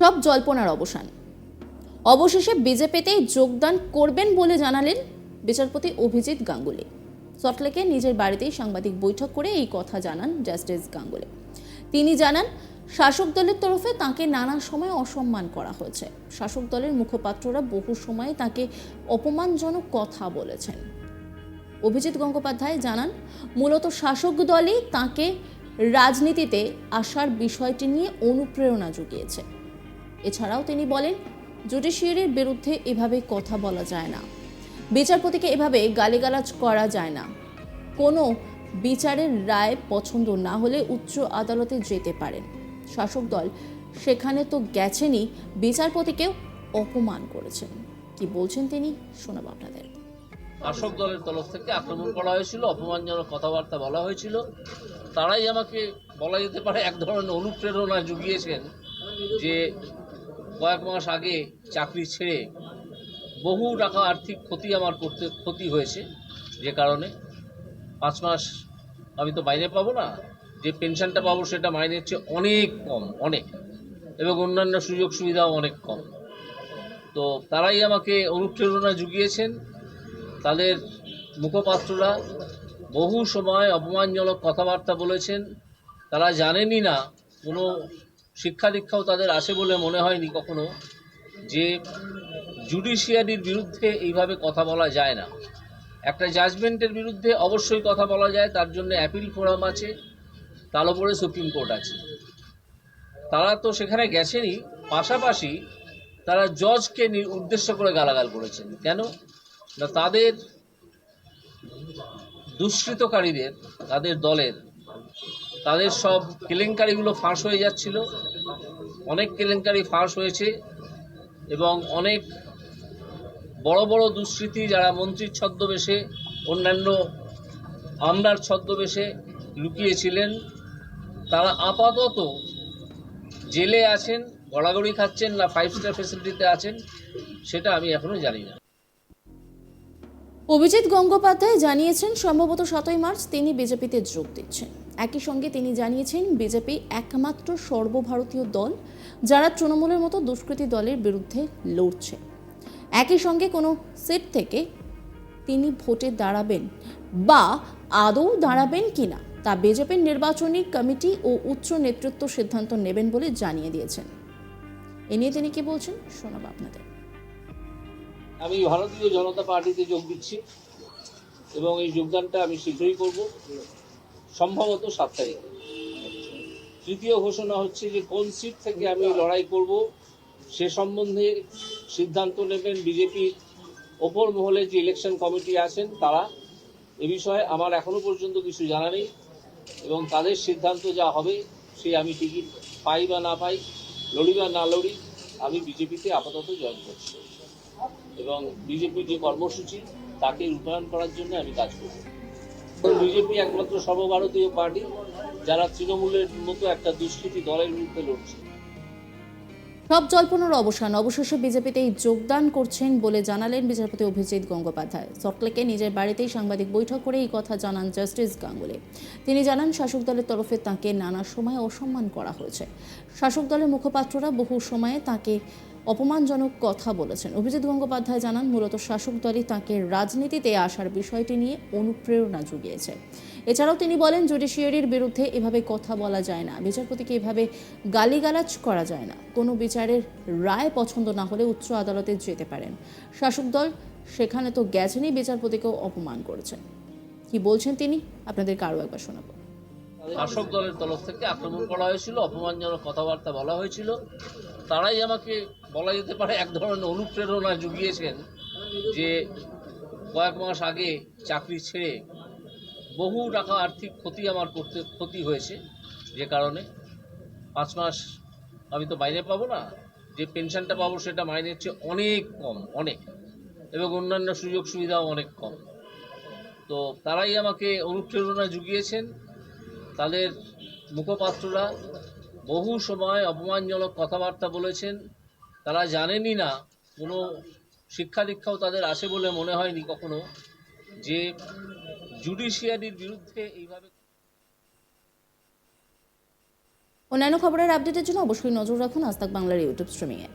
সব জল্পনার অবসান। অবশেষে বিজেপিতেই যোগদান করবেন বলে জানালেন বিচারপতি অভিজিৎ গাঙ্গুলি। সল্টলেকে নিজের বাড়িতেই সাংবাদিক বৈঠক করে এই কথা জানান জাস্টিস গাঙ্গুলি। তিনি জানান, শাসক দলের তরফে তাকে নানা সময় অসম্মান করা হয়েছে। শাসক দলের মুখপাত্ররা বহু সময় তাকে অপমানজনক কথা বলেছেন। অভিজিৎ গঙ্গোপাধ্যায় জানান, মূলত শাসক দলই তাকে রাজনীতিতে আসার বিষয়টি নিয়ে অনুপ্রেরণা জুগিয়েছে। এছাড়াও তিনি বলেন, জুডিশিয়ারির বিরুদ্ধে এভাবে কথা বলা যায় না। বিচারপতিকে এভাবে গালিগালাজ করা যায় না। কোনো বিচারের রায় পছন্দ না হলে উচ্চ আদালতে যেতে পারেন। শাসক দল সেখানে তো গেছেনই, বিচারপতিকেও অপমান করেছেন। কি বলছেন তিনি, শোনাব আপনাদের। শাসক দলের তরফ থেকে আক্রমণ করা হয়েছিল, অপমানজনক কথাবার্তা বলা হয়েছিল। তারাই আমাকে বলা যেতে পারে এক ধরনের অনুপ্রেরণা জুগিয়েছেন যে কয়েক মাস আগে চাকরি ছেড়ে বহু টাকা আর্থিক ক্ষতি আমার করতে, ক্ষতি হয়েছে যে কারণে। পাঁচ মাস আমি তো বাইরে পাবো না, যে পেনশনটা পাবো সেটা মাইনের চেয়ে অনেক কম, অনেক। এবং অন্যান্য সুযোগ সুবিধাও অনেক কম। তো তারাই আমাকে অনুপ্রেরণা জুগিয়েছেন। তাদের মুখপাত্ররা বহু সময় অপমানজনক কথাবার্তা বলেছেন। তারা জানেনই না কোনো শিক্ষা দীক্ষাও তাদের আসে বলে মনে হয়নি কখনো, যে জুডিশিয়ারির বিরুদ্ধে এইভাবে কথা বলা যায় না। একটা জাজমেন্টের বিরুদ্ধে অবশ্যই কথা বলা যায়, তার জন্য অ্যাপিল ফোরাম আছে, তার উপরে সুপ্রিম কোর্ট আছে। তারা তো সেখানে গেছেনই, পাশাপাশি তারা জজকে উদ্দেশ্য করে গালাগাল করেছেন। কেন? না তাদের দুষ্কৃতকারীদের, তাদের দলের তাদের সব কেলেঙ্কারিগুলো ফাঁস হয়ে যাচ্ছিল। অনেক কেলেঙ্কারি ফাঁস হয়েছে এবং অনেক বড় বড় দুষ্কৃতী যারা মন্ত্রীর ছদ্মবেশে, অন্যান্য আমলার ছদ্মবেশে লুকিয়েছিলেন, তারা আপাতত জেলে আছেন, গড়াগড়ি খাচ্ছেন না ফাইভ স্টার ফেসিলিটিতে আছেন, সেটা আমি এখনও জানি না। অভিজিৎ গঙ্গোপাধ্যায় জানিয়েছেন, সম্ভবত সাতই মার্চ তিনি বিজেপিতে যোগ দিচ্ছেন। একই সঙ্গে তিনি জানিয়েছেন, বিজেপি একমাত্র সর্বভারতীয় দল যারা তৃণমূলের মতো দুষ্কৃতী দলের বিরুদ্ধে লড়ছে। একই সঙ্গে কোনো সিট থেকে তিনি ভোটে দাঁড়াবেন বা আদৌ দাঁড়াবেন কিনা তা বিজেপির নির্বাচনী কমিটি ও উচ্চ নেতৃত্ব সিদ্ধান্ত নেবেন বলে জানিয়ে দিয়েছেন। এ নিয়ে তিনি কি বলছেন, শোনাব আপনাদের। আমি ভারতীয় জনতা পার্টিতে যোগ দিচ্ছি এবং এই যোগদানটা আমি শীঘ্রই করব। সম্ভবত সাত তারিখে। তৃতীয় ঘোষণা হচ্ছে যে কোন সিট থেকে আমি লড়াই করব সে সম্বন্ধে সিদ্ধান্ত নেবেন বিজেপির ওপর মহলে যে ইলেকশন কমিটি আছেন তারা। এ বিষয়ে আমার এখনও পর্যন্ত কিছু জানা নেই এবং তাদের সিদ্ধান্ত যা হবে সে আমি টিকিট পাই বা না পাই, লড়ি বা না লড়ি আমি বিজেপিতে আপাতত জয়েন করছি। এবং বিজেপির যে কর্মসূচি, তাকে রূপায়ণ করার জন্য আমি কাজ করব। বিজেপি একমাত্র সর্বভারতীয় পার্টি যারা তৃণমূলের মতো একটা দুষ্কৃতি দলের বিরুদ্ধে লড়ছে। সব জল্পনার অবসান। অবশেষে বিজেপিতেই যোগদান করছেন বলে জানালেন বিচারপতি অভিজিৎ গঙ্গোপাধ্যায়। সল্টলেকে নিজের বাড়িতেই সাংবাদিক বৈঠক করে এই কথা জানান জাস্টিস গাঙ্গুলি। তিনি জানান, শাসক দলের তরফে তাকে নানা সময় অসম্মান করা হয়েছে। শাসক দলের মুখপাত্ররা বহু সময়ে তাকে অপমানজনক কথা বলেছেন। অভিজিৎ গঙ্গোপাধ্যায় জানান, মূলত শাসক দলই তাকে রাজনীতিতে আসার বিষয়টি নিয়ে অনুপ্রেরণা জুগিয়েছে। এছাড়াও তিনি বলেন, জুডিশিয়ারির বিরুদ্ধে এভাবে কথা বলা যায় না। বিচারপতিকে এভাবে গালিগালাজ করা যায় না। কোনো বিচারের রায় পছন্দ না হলে উচ্চ আদালতে যেতে পারেন। শাসক দল সেখানে তো গেছেনই, বিচারপতিকেও অপমান করেছেন। কি বলছেন তিনি? আপনাদেরকে আরও একবার শোনাবো। শাসক দলের তরফ থেকে আক্রমণ করা হয়েছিল, অপমানজনক কথাবার্তা বলা হয়েছিল। তারাই আমাকে বলা যেতে পারে এক ধরনের অনুপ্রেরণা জুগিয়েছেন যে কয়েক মাস আগে চাকরি ছেড়ে বহু টাকা আর্থিক ক্ষতি আমার করতে, ক্ষতি হয়েছে যে কারণে। পাঁচ মাস আমি তো বাইরে পাবো না, যে পেনশনটা পাবো সেটা মাইনের চেয়ে অনেক কম, অনেক। এবং অন্যান্য সুযোগ সুবিধাও অনেক কম। তো তারাই আমাকে অনুপ্রেরণা জুগিয়েছেন তাদের মুখপাত্ররা বহু সময় অপমানজনক কথাবার্তা বলেছেন। তারা জানেনই না, কোনো শিক্ষা দীক্ষাও তাদের আসে বলে মনে হয়নি কখনো যে জুডিশিয়ারির বিরুদ্ধে এইভাবে অন্যান্য খবরের আপডেটের জন্য অবশ্যই নজর রাখুন আজ বাংলার ইউটিউব স্ট্রিমিংয়ে।